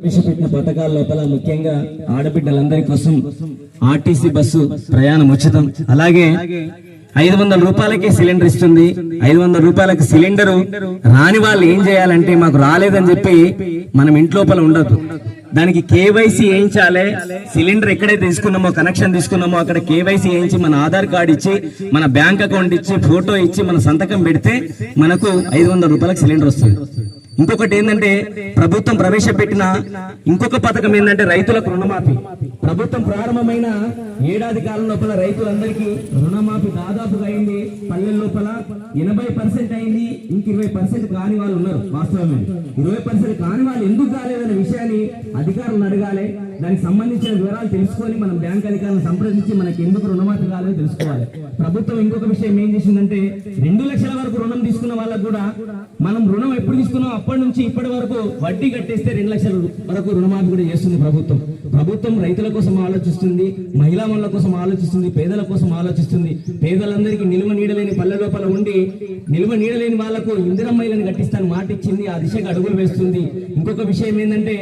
ప్రవేశపెట్టిన పథకాల లోపల ముఖ్యంగా ఆడబిడ్డలందరి కోసం ఆర్టీసీ బస్సు ప్రయాణం ఉచితం. అలాగే ఐదు వందల రూపాయలకే సిలిండర్ ఇస్తుంది. ఐదు వందల రూపాయలకి సిలిండర్ రాని వాళ్ళు ఏం చేయాలంటే మాకు రాలేదని చెప్పి మనం ఇంట్లోపల ఉండదు దానికి కేవైసీ వేయించాలి. సిలిండర్ ఎక్కడైతే తీసుకున్నామో కనెక్షన్ తీసుకున్నామో అక్కడ కేవైసీ వేయించి మన ఆధార్ కార్డు ఇచ్చి మన బ్యాంక్ అకౌంట్ ఇచ్చి ఫోటో ఇచ్చి మన సంతకం పెడితే మనకు ఐదు వందల రూపాయలకు సిలిండర్ వస్తుంది. ఇంకొకటి ఏంటంటే ప్రభుత్వం ప్రవేశపెట్టిన ఇంకొక పథకం ఏంటంటే రైతులకు రుణమాఫీ. ప్రభుత్వం ప్రారంభమైన ఏడాది కాలం లోపల రైతులందరికీ రుణమాఫీ దాదాపుగా అయింది. పల్లెల లోపల ఎనభై పర్సెంట్ అయింది. ఇంక ఇరవై పర్సెంట్ కాని వాళ్ళు ఉన్నారు వాస్తవమే. ఇరవై పర్సెంట్ కాని వాళ్ళు ఎందుకు కాలేదనే విషయాన్ని అధికారులను అడగాలి. దానికి సంబంధించిన వివరాలు తెలుసుకొని మనం బ్యాంక్ అధికారులను సంప్రదించి మనకి ఎందుకు రుణమాఫీ కాలేదో తెలుసుకోవాలి. ప్రభుత్వం ఇంకొక విషయం ఏం చేసిందంటే రెండు లక్షల వరకు రుణం తీసుకున్న వాళ్ళకు కూడా మనం రుణం ఎప్పుడు తీసుకున్నాం? అప్పటి నుంచి ఇప్పటి వరకు వడ్డీ కట్టేస్తే రెండు లక్షల వరకు రుణమాఫీ కూడా చేస్తుంది ప్రభుత్వం. ప్రభుత్వం రైతుల కోసం ఆలోచిస్తుంది మహిళా మనుల కోసం ఆలోచిస్తుంది పేదల కోసం ఆలోచిస్తుంది. పేదలందరికీ నిల్వ నీడలేని పల్లె లోపల ఉండి నిల్వ నీడలేని వాళ్ళకు ఇందిరమ్మలను కట్టిస్తాను మాట ఇచ్చింది. ఆ దిశగా అడుగులు వేస్తుంది. ఇంకొక విషయం ఏంటంటే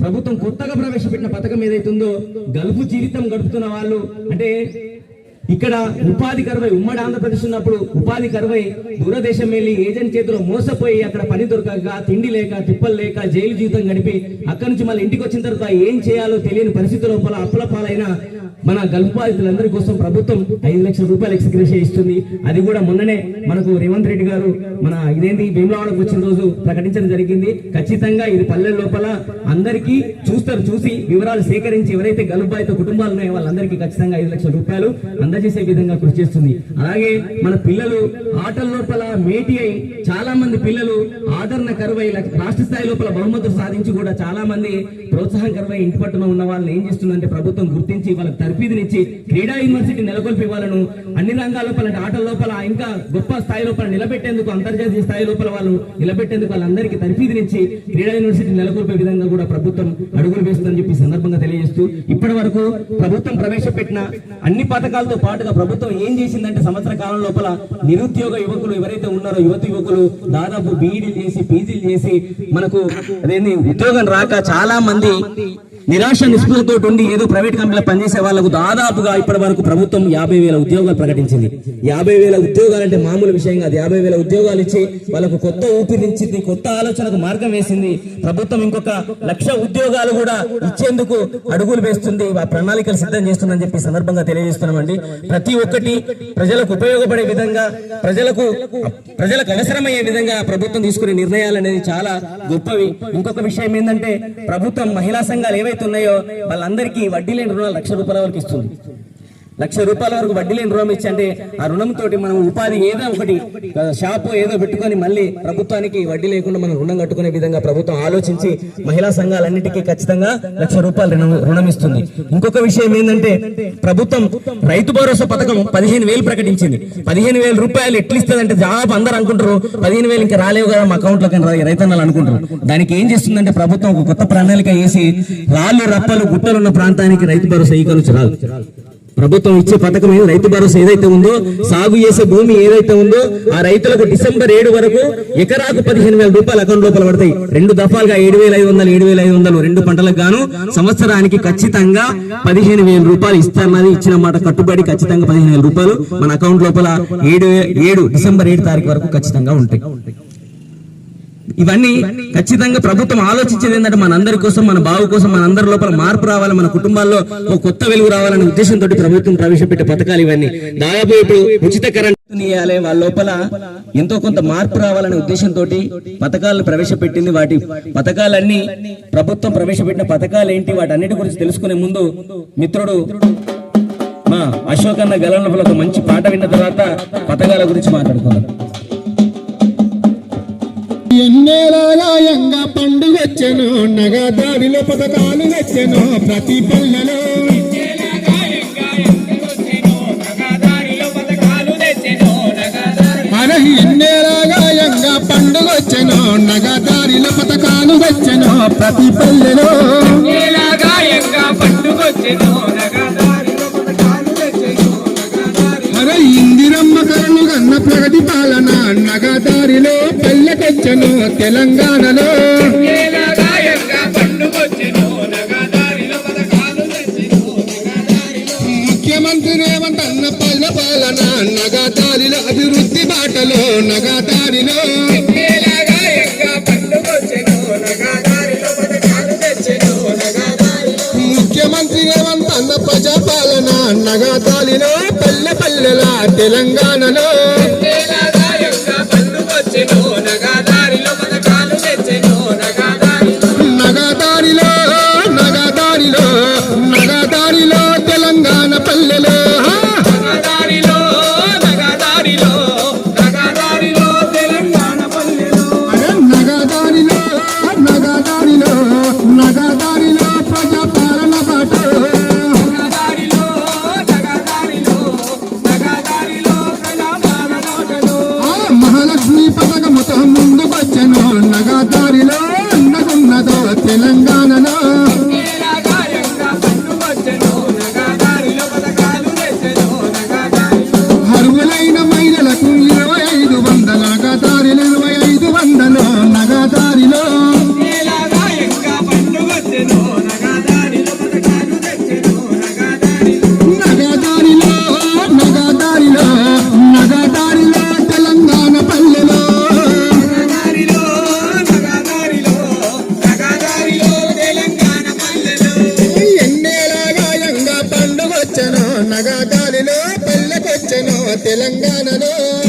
ప్రభుత్వం కొత్తగా ప్రవేశపెట్టిన పథకం ఏదైతుందో గల్ఫ్ జీవితం గడుపుతున్న వాళ్ళు అంటే ఇక్కడ ఉపాధి కరువై ఉమ్మడి ఆంధ్రప్రదేశ్ ఉన్నప్పుడు ఉపాధి కరువై దూరదేశం వెళ్ళి ఏజెంట్ చేతిలో మోసపోయి అక్కడ పని దొరకక తిండి లేక తిప్పలు లేక జైలు జీవితం గడిపి అక్కడి నుంచి మళ్ళీ ఇంటికి వచ్చిన తర్వాత ఏం చేయాలో తెలియని పరిస్థితి లోపల అప్పుల పాలైన మన గల్ఫ్ బాధితులందరి కోసం ప్రభుత్వం ఐదు లక్షల రూపాయలు ఎక్స్గ్రేషియా ఇస్తుంది. అది కూడా మొన్ననే మనకు రేవంత్ రెడ్డి గారు మన ఇదేంటి భీమలవాడకు వచ్చిన రోజు ప్రకటించడం జరిగింది. ఖచ్చితంగా ఇది పల్లె లోపల అందరికీ చూస్తారు చూసి వివరాలు సేకరించి ఎవరైతే గల్ఫ్ బాధిత కుటుంబాలు ఉన్నాయో వాళ్ళందరికీ ఖచ్చితంగా ఐదు లక్షల రూపాయలు అందజేసే విధంగా కృషి చేస్తుంది. అలాగే మన పిల్లలు ఆటల లోపల మేటి అయి చాలా మంది పిల్లలు ఆదరణ కరువై రాష్ట్ర స్థాయి లోపల బహుమతులు సాధించి కూడా చాలా మంది ప్రోత్సాహం కరువై ఇంటి పట్టున ఉన్న వాళ్ళని ఏం చేస్తుందంటే ప్రభుత్వం గుర్తించి వాళ్ళకి తర్ఫీదునిచ్చి క్రీడా యూనివర్సిటీ నెలకొల్పి వాళ్ళను అన్ని రంగాల లోపల ఆటల లోపల ఇంకా గొప్ప స్థాయి లోపల నిలబెట్టేందుకు అంతర్జాతీయ స్థాయి లోపల వాళ్ళు నిలబెట్టేందుకు వాళ్ళందరికీ తర్ఫీదునిచ్చి క్రీడా యూనివర్సిటీ నెలకొల్పే విధంగా కూడా ప్రభుత్వం అడుగులు వేస్తుందని చెప్పి సందర్భంగా తెలియజేస్తూ ఇప్పటి వరకు ప్రభుత్వం ప్రవేశపెట్టిన అన్ని పథకాలతో పాటుగా ప్రభుత్వం ఏం చేసిందంటే సంవత్సర కాలం లోపల నిరుద్యోగ యువకులు ఎవరైతే ఉన్నారో యువతి యువకులు దాదాపు బీఈడీలు చేసి పీజీలు చేసి మనకు అదేంటి ఉద్యోగం రాక చాలా మంది నిరాశ నిస్పృహతో ఉండి ఏదో ప్రైవేట్ కంపెనీలో పనిచేసే వాళ్ళకు దాదాపుగా ఇప్పటి వరకు ప్రభుత్వం యాభై వేల ఉద్యోగాలు ప్రకటించింది. యాభై వేల ఉద్యోగాలు అంటే మామూలు విషయం కాదు. యాభై వేల ఉద్యోగాలు ఇచ్చి వాళ్ళకు కొత్త ఊపిరించింది కొత్త ఆలోచనకు మార్గం వేసింది. ప్రభుత్వం ఇంకొక లక్ష ఉద్యోగాలు కూడా ఇచ్చేందుకు అడుగులు వేస్తుంది ఆ ప్రణాళికలు సిద్ధం చేస్తుందని చెప్పి సందర్భంగా తెలియజేస్తున్నామండి. ప్రతి ఒక్కటి ప్రజలకు ఉపయోగపడే విధంగా ప్రజలకు ప్రజలకు అవసరమయ్యే విధంగా ప్రభుత్వం తీసుకునే నిర్ణయాలు అనేది చాలా గొప్పవి. ఇంకొక విషయం ఏంటంటే ప్రభుత్వం మహిళా సంఘాలు ఏవైతే ఉన్నాయో వాళ్ళందరికీ వడ్డీ లేని రుణాలు లక్ష రూపాయల వరకు ఇస్తుంది. లక్ష రూపాయల వరకు వడ్డీ లేని రుణం ఇచ్చంటే ఆ రుణం తోటి మనం ఉపాధి ఏదో ఒకటి షాపు ఏదో పెట్టుకొని మళ్ళీ ప్రభుత్వానికి వడ్డీ లేకుండా మనం రుణం కట్టుకునే విధంగా ప్రభుత్వం ఆలోచించి మహిళా సంఘాలన్నిటికీ ఖచ్చితంగా లక్ష రూపాయలు రుణం ఇస్తుంది. ఇంకొక విషయం ఏంటంటే ప్రభుత్వం రైతు భరోసా పథకం పదిహేను వేలు ప్రకటించింది. పదిహేను వేల రూపాయలు ఎట్లు ఇస్తుందంటే దాదాపు అందరూ అనుకుంటారు పదిహేను వేలు ఇంకా రాలేవు కదా మా అకౌంట్లోకి రైతన్నలు అనుకుంటారు. దానికి ఏం చేస్తుందంటే ప్రభుత్వం ఒక కొత్త ప్రణాళిక వేసి రాళ్ళు రప్పలు గుట్టలు ఉన్న ప్రాంతానికి రైతు భరోసా ఈ నుంచి రాదు. ప్రభుత్వం ఇచ్చే పథకం ఏది రైతు భరోసా ఏదైతే ఉందో సాగు చేసే భూమి ఏదైతే ఉందో ఆ రైతులకు డిసెంబర్ ఏడు వరకు ఎకరాకు పదిహేను వేల రూపాయలు అకౌంట్ లోపల పడతాయి. రెండు దఫాలుగా ఏడు వేల ఐదు వందలు ఏడు వేల ఐదు వందలు రెండు పంటలకు గాను సంవత్సరానికి ఖచ్చితంగా పదిహేను వేల రూపాయలు ఇస్తారన్నది ఇచ్చిన మాట కట్టుబడి ఖచ్చితంగా పదిహేను వేల రూపాయలు మన అకౌంట్ లోపల ఏడు ఏడు డిసెంబర్ ఏడు తారీఖు వరకు ఖచ్చితంగా ఉంటాయి. ఇవన్నీ ఖచ్చితంగా ప్రభుత్వం ఆలోచించేది ఏంటంటే మనందరి కోసం మన బావు కోసం మన అందరి లోపల మార్పు రావాలి మన కుటుంబాల్లో ఒక కొత్త వెలుగు రావాలనే ఉద్దేశంతో ప్రభుత్వం ప్రవేశపెట్టే పథకాలు ఇవన్నీ. దాదాపు ఇప్పుడు ఉచిత కరెంట్ ఇవ్వాలి వాళ్ళ లోపల ఎంతో కొంత మార్పు రావాలనే ఉద్దేశంతో పథకాలను ప్రవేశపెట్టింది. వాటి పథకాలన్నీ ప్రభుత్వం ప్రవేశపెట్టిన పథకాలు ఏంటి వాటి అన్నిటి గురించి తెలుసుకునే ముందు మిత్రుడు మా అశోక్ అన్న గలం ఒక మంచి పాట విన్న తర్వాత పథకాల గురించి మాట్లాడుకుందాం. ఎన్నేలాయంగా పండుగ వచ్చెను నగదారిలో పథకాలు వచ్చెను ప్రతి పల్లెలో. మన ఎన్నేలాగాయంగా పండుగ వచ్చెను నగదారిలో పథకాలు వచ్చెను ప్రతి పల్లెలో. ఇందిరమ్మ కరుణు గన్న ప్రగతి పాలన నగదారిలో వచ్చను తెలంగాణలో. ముఖ్యమంత్రి రేవంత్ అన్న పల్ల పాలన నగదారిల అభివృద్ధి బాటలో నగదారిలో. ముఖ్యమంత్రి రేవంత్ అన్న ప్రజాపాలన నగదారిలో పల్లె పల్లెల తెలంగాణలో. Ninanga. తెలంగాణలో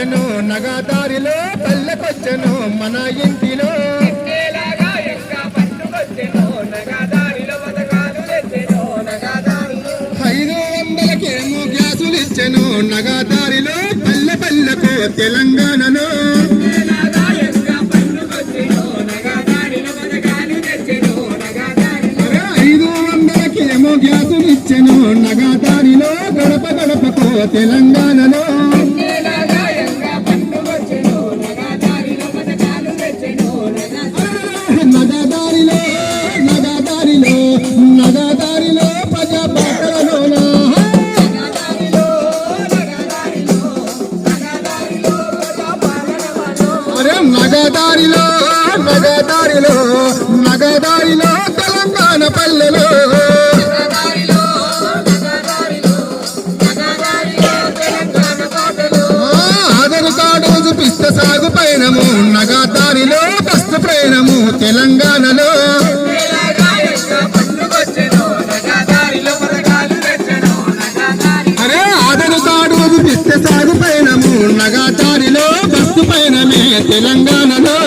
వచ్చెను నగాదారిలో పల్లెకొచ్చెను మన ఇంటిలో. ఐదు వందలకేమో గ్యాసులు ఇచ్చెను నగాదారిలో పల్లె పల్లెకు తెలంగాణలో గ్యాసులు ఇచ్చెను నగాదారిలో గడప గడపకు తెలంగాణలో. తెలంగాణలో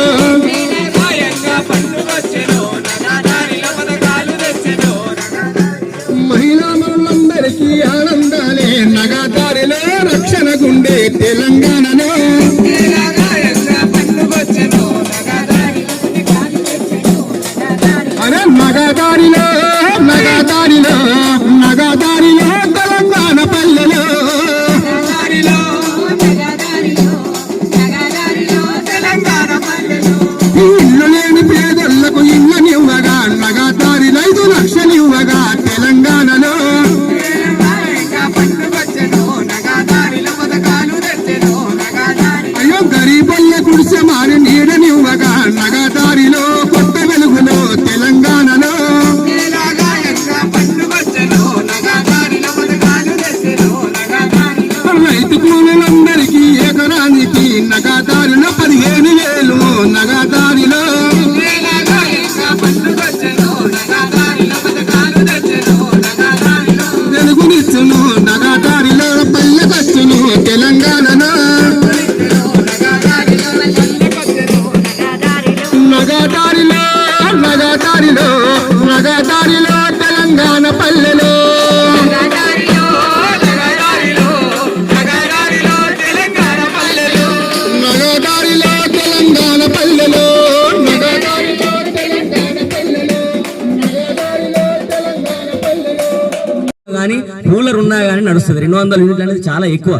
వస్తుంది. రెండు వందల యూనిట్లు అనేది చాలా ఎక్కువ.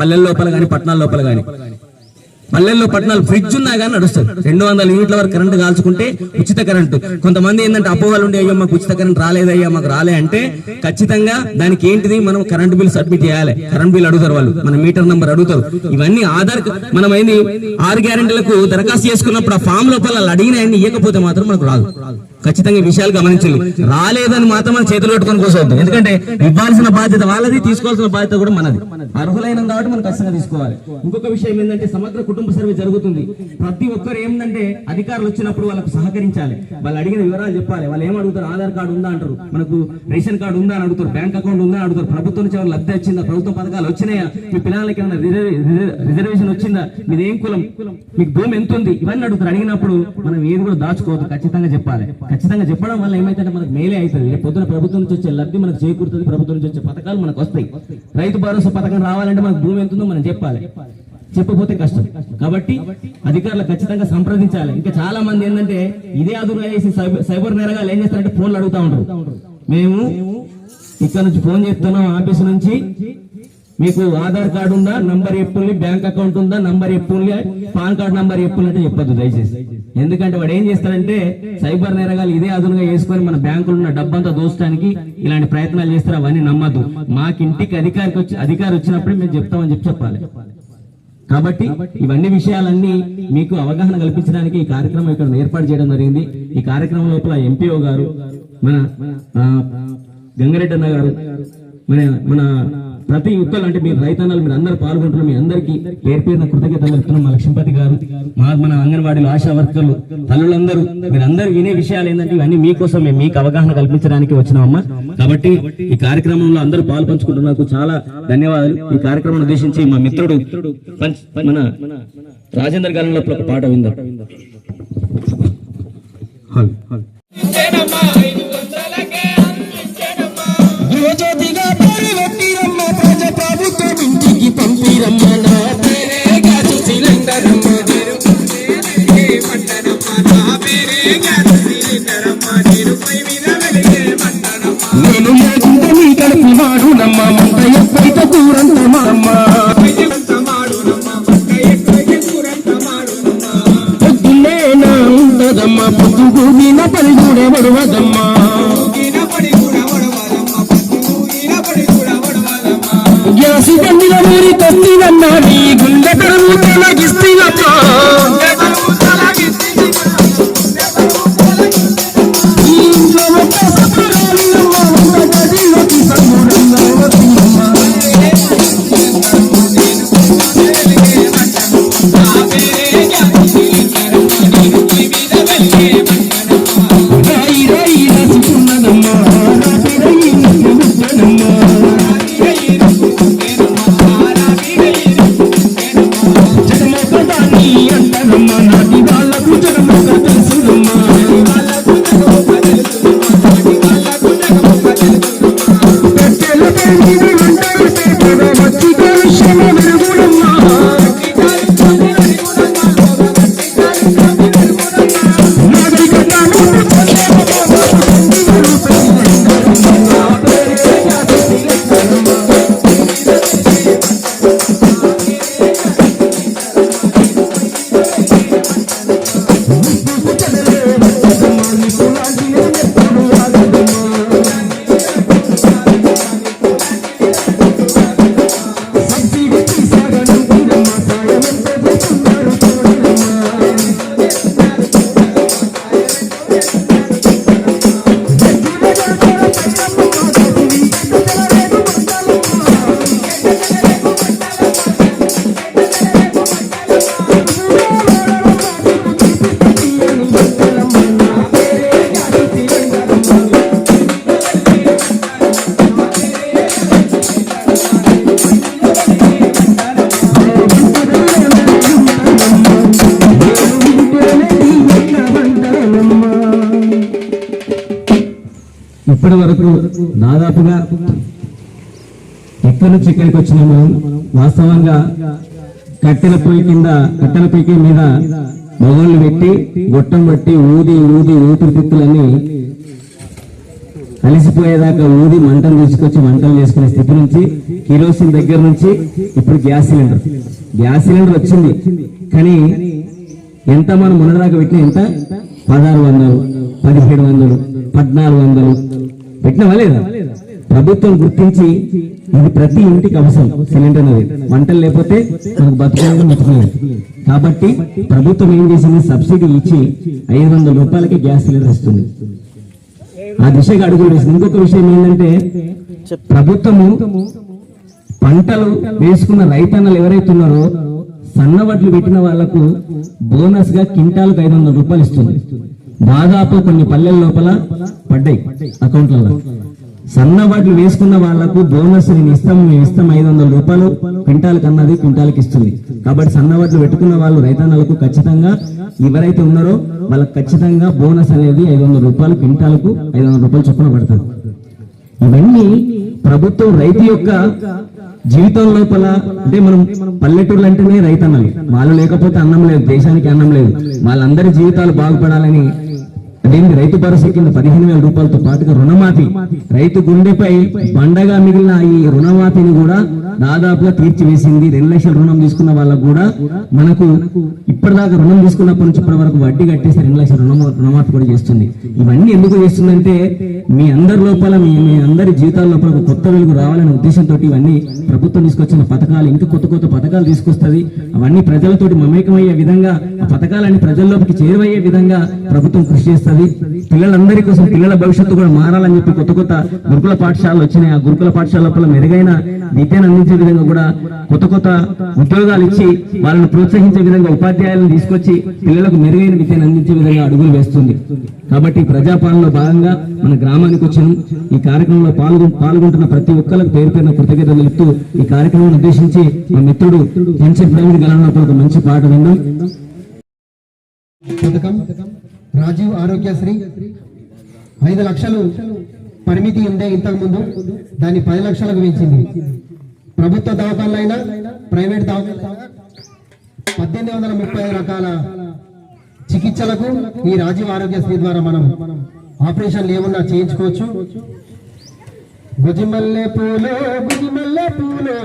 పల్లెల లోపల కానీ పట్టణాల లోపల కానీ పల్లెల్లో పట్టణాలు ఫ్రిడ్జ్ ఉన్నా కానీ నడుస్తుంది. రెండు వందల యూనిట్ల వరకు కరెంట్ కాల్చుకుంటే ఉచిత కరెంటు కొంతమంది ఏంటంటే అపోహలు ఉండే అయ్యో మాకు ఉచిత కరెంట్ రాలేదయ్యా మాకు రాలే అంటే ఖచ్చితంగా దానికి ఏంటిది మనం కరెంట్ బిల్ సబ్మిట్ చేయాలి. కరెంట్ బిల్ అడుగుతారు వాళ్ళు. మన మీటర్ నంబర్ అడుగుతారు. ఇవన్నీ ఆధార్ మనం ఏంది ఆరు గ్యారెంటీలకు దరఖాస్తు చేసుకున్నప్పుడు ఆ ఫామ్ లోపల అడిగినాయని ఇవ్వకపోతే మాత్రం మనకు రాదు. ఖచ్చితంగా ఈ విషయాలు గమనించాలి రాలేదని మాత్రం మనం చేతులు పెట్టుకొని కూర్చోవద్దు. ఎందుకంటే ఇవ్వాల్సిన బాధ్యత వాళ్ళది తీసుకోవాల్సిన బాధ్యత కూడా మనది. అర్హులైన కాబట్టి మనం ఖచ్చితంగా తీసుకోవాలి. ఇంకొక విషయం ఏంటంటే సమగ్ర కుటుంబ సర్వే జరుగుతుంది. ప్రతి ఒక్కరు ఏంటంటే అధికారులు వచ్చినప్పుడు వాళ్ళకు సహకరించాలి. వాళ్ళు అడిగిన వివరాలు చెప్పాలి. వాళ్ళు ఏం అడుగుతారు? ఆధార్ కార్డు ఉందా అంటారు. మనకు రేషన్ కార్డు ఉందా అని అడుగుతారు. బ్యాంక్ అకౌంట్ ఉందా అని అడుగుతారు. ప్రభుత్వం నుంచి ఎవరు లబ్ధి వచ్చిందా? ప్రభుత్వ పథకాలు వచ్చినాయా? మీ పిల్లలకి ఏమైనా రిజర్వేషన్ వచ్చిందా? మీది ఏం కులం? మీకు భూమి ఎంత ఉంది? ఇవన్నీ అడుగుతారు. అడిగినప్పుడు మనం ఏది కూడా దాచుకోవద్దు. ఖచ్చితంగా చెప్పాలి. ఖచ్చితంగా చెప్పడం వల్ల ఏమైతే మనకు మేలే అవుతుంది. రేపు పొద్దున ప్రభుత్వం నుంచి వచ్చే లబ్ధి మనకు చేకూరుతుంది. ప్రభుత్వం నుంచి వచ్చే పథకాలు మనకు వస్తాయి. రైతు భరోసా పథకం రావాలంటే మనకు భూమి ఎంత ఉందో మనం చెప్పాలి. చెప్పకపోతే కష్టం. కాబట్టి అధికారులు ఖచ్చితంగా సంప్రదించాలి. ఇంకా చాలా మంది ఏంటంటే ఇదే అదురుగా చేసి సైబర్- సైబర్ నేరగాలు ఏం చేస్తారంటే ఫోన్లు అడుగుతా ఉంటారు. మేము ఇక్కడ నుంచి ఫోన్ చేస్తున్నాం ఆఫీస్ నుంచి. మీకు ఆధార్ కార్డు ఉందా? నంబర్ ఎప్పుల్ని బ్యాంక్ అకౌంట్ ఉందా? నంబర్ ఎప్పుల్ని పాన్ కార్డ్ నంబర్ ఎప్పుల్ని అంటే చెప్పొద్దు దయచేసి. ఎందుకంటే వాడు ఏం చేస్తాడంటే సైబర్ నేరగాలు ఇదే అదునుగా వేసుకొని మన బ్యాంకులో ఉన్న డబ్బంతా దోచడానికి ఇలాంటి ప్రయత్నాలు చేస్తారు అవన్నీ నమ్మద్దు. మాకు ఇంటికి అధికారికి వచ్చి అధికారి వచ్చినప్పుడు మేము చెప్తామని చెప్పి చెప్పాలి. కాబట్టి ఇవన్నీ విషయాలన్నీ మీకు అవగాహన కల్పించడానికి ఈ కార్యక్రమం ఇక్కడ ఏర్పాటు చేయడం జరిగింది. ఈ కార్యక్రమం లోపల ఎంపీఓ గారు మన గంగారెడ్డి అన్న గారు మన మన ప్రతి ఒక్కరు అంటే మీరు రైతన్నలు మీరు అందరు పాల్గొంటున్నారు మీ అందరికీ పేరు పేరున కృతజ్ఞతలు చెప్తున్నాం మా లక్ష్మీపతి గారు. మా మన అంగన్వాడీలో ఆశా వర్కర్లు తల్లులందరూ మీరందరూ వినే విషయాలు ఏంటంటే ఇవన్నీ మీకోసం మేము మీకు అవగాహన కల్పించడానికి వచ్చినామమ్మా. కాబట్టి ఈ కార్యక్రమంలో అందరూ పాలు పంచుకుంటున్నందుకు చాలా ధన్యవాదాలు. ఈ కార్యక్రమం ఉద్దేశించి మా మిత్రుడు మన రాజేందర్ గారి లోపల ఒక పాట విందాం. హల్. హల్ ప్రజ ప్రభుత్వం ఇంటికి నుంచి ఇక్కడికి వచ్చినాం మనం వాస్తవంగా కట్టెల పొయ్యి కింద కట్టెల పొయ్యి మీద మొగళ్ళు పెట్టి గొట్టం బట్టి ఊది ఊది ఊపిరితిత్తులని అలిసిపోయేదాకా ఊది మంటలు తీసుకొచ్చి మంటలు చేసుకునే స్థితి నుంచి కిరోసిన్ దగ్గర నుంచి ఇప్పుడు గ్యాస్ సిలిండర్. గ్యాస్ సిలిండర్ వచ్చింది. కానీ ఎంత మనం మొన్నదాకా పెట్టిన ఎంత? పదహారు వందలు పదిహేడు వందలు పద్నాలుగు వందలు. పెట్టినవా లేదా? ప్రభుత్వం గుర్తించి ఇది ప్రతి ఇంటికి అవసరం సిలిండర్ అనేది. వంటలు లేకపోతే మనకు బతకడానికి బతకలేదు కాబట్టి ప్రభుత్వం ఏం చేసింది? సబ్సిడీ ఇచ్చి ఐదు వందల రూపాయలకి గ్యాస్ సిలిండర్ ఇస్తుంది. ఆ దిశగా అడుగులు వేసింది. ఇంకొక విషయం ఏంటంటే ప్రభుత్వము పంటలు వేసుకున్న రైతన్నలు ఎవరైతే ఉన్నారో సన్నవడ్లు పెట్టిన వాళ్ళకు బోనస్గా కింటాలకు ఐదు వందల రూపాయలు ఇస్తుంది. దాదాపు కొన్ని పల్లెల లోపల పడ్డాయి అకౌంట్లలో. సన్నవడ్లు వేసుకున్న వాళ్ళకు బోనస్ నేను ఇస్తాం మేము ఇస్తాం ఐదు వందల రూపాయలు క్వింటాలకు అన్నది క్వింటాలకు ఇస్తుంది. కాబట్టి సన్న వాటిని పెట్టుకున్న వాళ్ళు రైతన్నలకు ఖచ్చితంగా ఎవరైతే ఉన్నారో వాళ్ళకి ఖచ్చితంగా బోనస్ అనేది ఐదు వందల రూపాయలు క్వింటాలకు ఐదు వందల రూపాయలు చొప్పున పడుతుంది ఇవన్నీ ప్రభుత్వం రైతు యొక్క జీవితం లోపల అంటే మనం పల్లెటూర్లు అంటేనే రైతన్నలు. వాళ్ళు లేకపోతే అన్నం లేదు దేశానికి అన్నం లేదు. వాళ్ళందరి జీవితాలు బాగుపడాలని అదేంటి రైతు భరోసా కింద పదిహేను వేల రూపాయలతో పాటుగా రుణమాఫీ. రైతు గుండెపై బండగా మిగిలిన ఈ రుణమాఫీని కూడా దాదాపుగా తీర్చివేసింది. రెండు లక్షల రుణం తీసుకున్న వాళ్ళకు కూడా మనకు ఇప్పటిదాకా రుణం తీసుకున్నప్పటి నుంచి ఇప్పటి వరకు వడ్డీ కట్టేసి రెండు లక్షల రుణం రుణమాఫీ కూడా చేస్తుంది. ఇవన్నీ ఎందుకు చేస్తుందంటే మీ అందరి లోపల మీ మీ అందరి జీవితాల లోపల ఒక కొత్త వెలుగు రావాలనే ఉద్దేశంతో ఇవన్నీ ప్రభుత్వం తీసుకొచ్చిన పథకాలు ఇంకా కొత్త కొత్త పథకాలు తీసుకొస్తుంది. అవన్నీ ప్రజలతోటి మమేకమయ్యే విధంగా ఆ పథకాలన్నీ ప్రజల్లోకి చేరువయ్యే విధంగా ప్రభుత్వం కృషి చేస్తుంది పిల్లలందరి కోసం పిల్లల భవిష్యత్తు కూడా మారాలని చెప్పి కొత్త కొత్త గురుకుల పాఠశాలలు వచ్చినాయి ఆ గురుకుల పాఠశాల లోపల మెరుగైన విద్యను అందించే విధంగా కూడా కొత్త కొత్త ఉద్యోగాలు ఇచ్చి వాళ్ళని ప్రోత్సహించే విధంగా ఉపాధ్యాయులను తీసుకొచ్చి పిల్లలకు మెరుగైన విద్యను అందించే విధంగా అడుగులు వేస్తుంది కాబట్టి ప్రజాపాలనలో భాగంగా మన గ్రామానికి వచ్చిన ఈ కార్యక్రమంలో పాల్గొ పాల్గొంటున్న ప్రతి ఒక్కరికి పేరు పేరున కృతజ్ఞతలు తెలుపుతూ ఈ కార్యక్రమం ఉద్దేశించి మా మిత్రుడు మంచి ప్రవీణ్ గలంలో ఒక మంచి పాట విందాం పథకం రాజీవ్ ఆరోగ్యశ్రీ ఐదు లక్షలు పరిమితి ఉండే ఇంతకుముందు. దాన్ని పది లక్షలకు పెంచింది ప్రభుత్వ దవాఖానలైనా ప్రైవేట్ దవాఖాన పద్దెనిమిది వందల ముప్పై రకాల చికిత్సలకు ఈ రాజీవ్ ఆరోగ్యశ్రీ ద్వారా మనం ఆపరేషన్లు ఏమన్నా చేయించుకోవచ్చు. గుజిమల్లె పూలో గుజిమల్లె పూలు.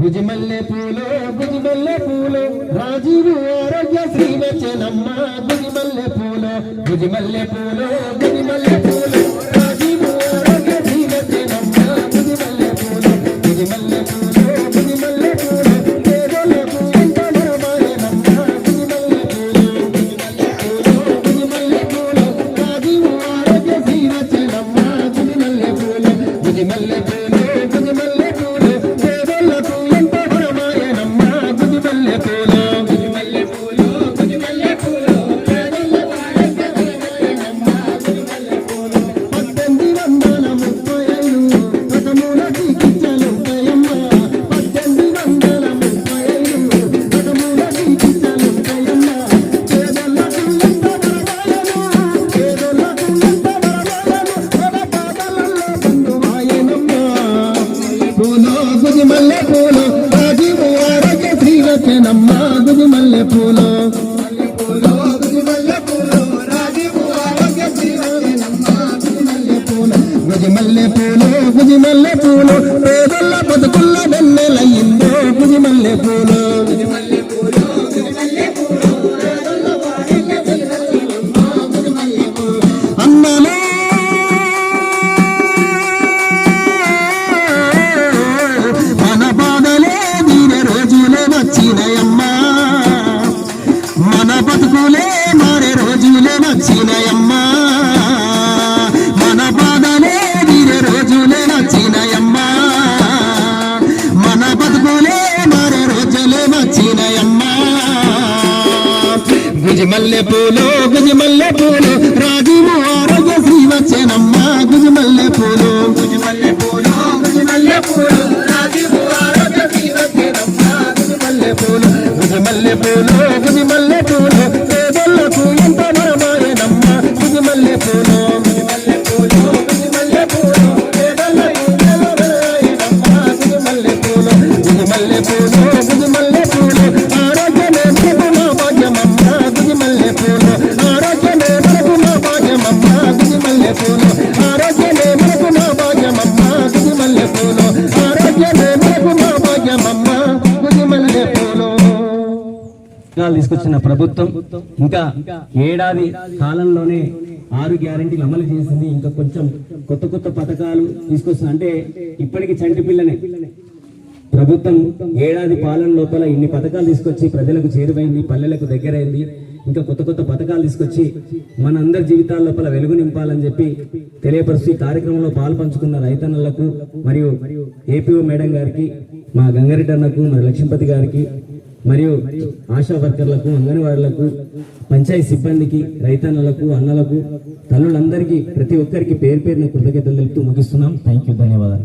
గుజిమల్లె పూలు గుజిమల్లె పూలు రాజీవు ఆరోగ్య శ్రీ వచ్చనమ్మ గుజిమల్లె పూలు గుజిమల్లె పూలు గుజిమల్లె పూలు. ప్రభుత్వం ఇంకా ఏడాది కాలంలోనే ఆరు గ్యారెంటీలు అమలు చేసింది. ఇంకా కొంచెం కొత్త కొత్త పథకాలు తీసుకొస్తుంది. అంటే ఇప్పటికి చంటి పిల్లనే. ప్రభుత్వం ఏడాది పాలన లోపల ఇన్ని పథకాలు తీసుకొచ్చి ప్రజలకు చేరువైంది పల్లెలకు దగ్గరైంది. ఇంకా కొత్త కొత్త పథకాలు తీసుకొచ్చి మన అందరి జీవితాల లోపల వెలుగు నింపాలని చెప్పి తెలియపరుస్తూ ఈ కార్యక్రమంలో పాలు పంచుకున్న రైతన్నలకు మరియు ఏపీఓ మేడం గారికి మా గంగారెడ్డి అన్నకు మరి లక్ష్మీపతి గారికి మరియు ఆశా వర్కర్లకు అంగన్వాడీలకు పంచాయతీ సిబ్బందికి రైతన్నలకు అన్నలకు తల్లులందరికీ ప్రతి ఒక్కరికి పేరు పేరున కృతజ్ఞతలు తెలుపుతూ ముగిస్తున్నాం. థ్యాంక్ యూ ధన్యవాదాలు